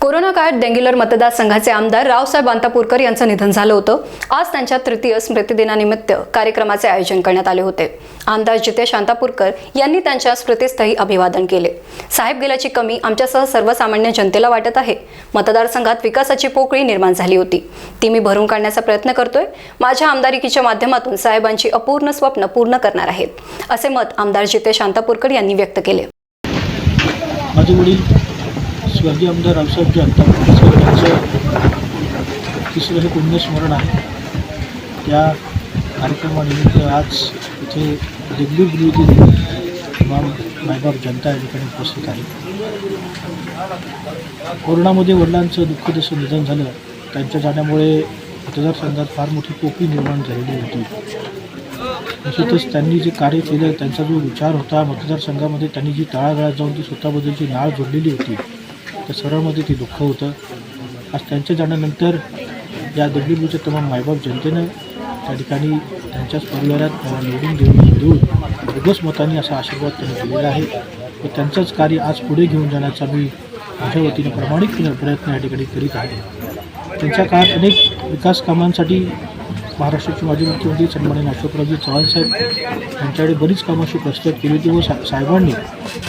Corona काळात डेंग्युलर मतदारसंघाचे आमदार रावसाहेब अंतापूरकर यांचं निधन झालं होतं. आज त्यांच्या तृतीय स्मृतिदिनानिमित्त कार्यक्रमाचे आयोजन करण्यात आले होते. आमदार जितेश अंतापूरकर यांनी त्यांच्या स्मृतीस्थळी अभिवादन केले. साहेब गेल्याची कमी आमच्यासह सर्वसामान्य जनतेला वाटत आहे. मतदारसंघात विकासाची पोकळी निर्माण झाली होती. ती मी भरून काढण्याचा प्रयत्न करतोय. माझ्या आमदारकीच्या माध्यमातून साहेबांची अपूर्ण स्वप्न पूर्ण करणार आहेत. असे मत आमदार जितेश अंतापूरकर यांनी व्यक्त केले. माझे स्वर्गीय आमदार रावसाहेब अंतापूर यांचं तिसरं हे पुण्यस्मरण आहे त्या कार्यक्रमानिमित्त आज इथे देगलूर विरोधी तमाम मायबाप जनता या ठिकाणी उपस्थित आहे कोरोनामध्ये वडिलांचं दुःख जसं निधन झालं त्यांच्या जाण्यामुळे मतदारसंघात फार मोठी पोपी निर्माण झालेली होती. निश्चितच त्यांनी जे कार्य केलं त्यांचा जो विचार होता मतदारसंघामध्ये त्यांनी जी तळागाळात जाऊन ती स्वतःबद्दलची नाळ जोडलेली होती त्या सर्वांमध्ये ते दुःख होतं. आज त्यांच्या जाण्यानंतर या दगडीपूरच्या तमाम मायबाप जनतेनं त्या ठिकाणी त्यांच्याच परिवारात त्यांना निवडून देऊन देऊन बोगस मतांनी असा आशीर्वाद त्यांनी दिलेला आहे. व त्यांचंच कार्य आज पुढे घेऊन जाण्याचा मी माझ्या वतीने प्रामाणिकपणे प्रयत्न या ठिकाणी करीत आहे. त्यांच्या काळात अनेक विकास कामांसाठी महाराष्ट्राचे माजी मुख्यमंत्री सन्माननीय अशोकरावजी चव्हाण साहेब यांच्याकडे बरीच कामं अशी प्रस्तुत केली होती व सा साहेबांनी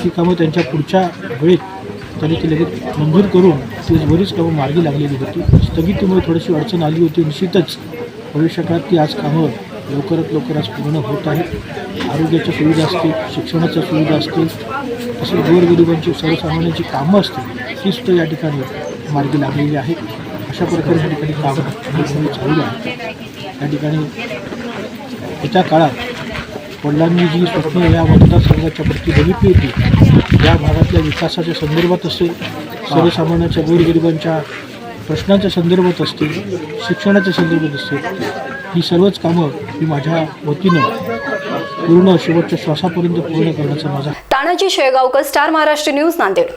ती कामं त्यांच्या पुढच्या वेळेत त्यांनी ती लगेच मंजूर करून ती बरीच कामं मार्गी लागलेली होती. स्थगितीमुळे थोडीशी अडचण आली होती. निश्चितच भविष्यकाळात ती आज कामं लवकरात लवकर आज पूर्ण होत आहेत. आरोग्याच्या सुविधा असतील शिक्षणाच्या सुविधा असतील तसेच गोरगरिबांची सर्वसामान्यांची कामं असतील तीच तर या ठिकाणी मार्गी लागलेली आहे. अशा प्रकारे या ठिकाणी कामं चालू आहे. या ठिकाणी येत्या काळात वडिलांनी जी स्वप्न या मतदारसंघाच्या प्रती बघितली होती या भागातल्या विकासाच्या संदर्भात असेल सर्वसामान्यांच्या गोरगरिबांच्या प्रश्नांच्या संदर्भात असतील शिक्षणाच्या संदर्भात असतील ही सर्वच कामं मी माझ्या वतीनं पूर्ण शेवटच्या श्वासापर्यंत पूर्ण करण्याचा माझा तानाजी शेळगावकर स्टार महाराष्ट्र न्यूज नांदेड.